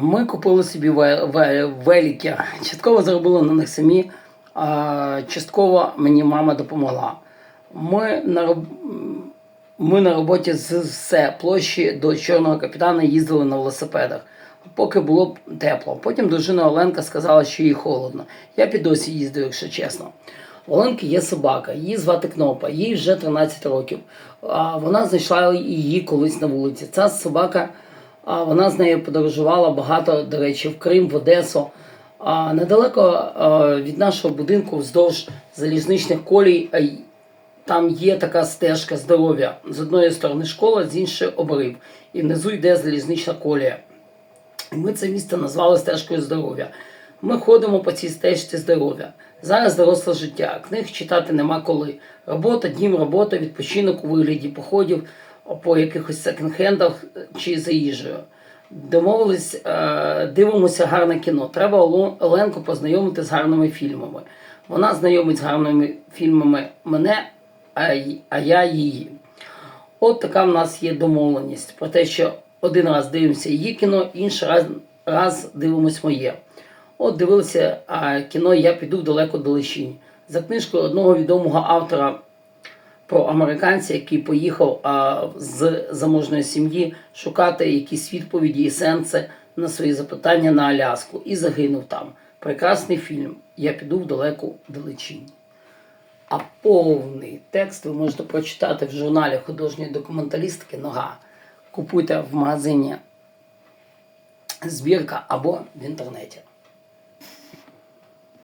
Ми купили собі ве- ве- велики. Частково заробили на них самі, частково мені мама допомогла. Ми на, ми на роботі з все площі до Чорного капітана їздили на велосипедах, поки було тепло. Потім дружина Оленка сказала, що їй холодно. Я під досі їздив, якщо чесно. У Оленки є собака, її звати Кнопа, їй вже 13 років. А вона знайшла її колись на вулиці. Ця собака, а, вона з нею подорожувала багато, до речі, в Крим, в Одесу. А недалеко від нашого будинку вздовж залізничних колій там є така стежка здоров'я. З одної сторони школа, з іншої обрив. І внизу йде залізнична колія. Ми це місто назвали стежкою здоров'я. Ми ходимо по цій стежці здоров'я. Зараз доросле життя. Книг читати нема коли. Робота, дім, робота, відпочинок у вигляді походів по якихось секонд-хендах чи за їжею. Домовились, е, дивимося гарне кіно. Треба Оленку познайомити з гарними фільмами. Вона знайомить з гарними фільмами мене, а, я її. От така в нас є домовленість про те, що один раз дивимося її кіно, інший раз, раз дивимось моє. От дивилися кіно Я піду далеко далечінь за книжкою одного відомого автора про американця, який поїхав а, з заможної сім'ї шукати якісь відповіді і сенси на свої запитання на Аляску і загинув там. Прекрасний фільм Я піду в далеку далечінь. А повний текст ви можете прочитати в журналі художньої документалістики Нога. Купуйте в магазині збірка або в інтернеті.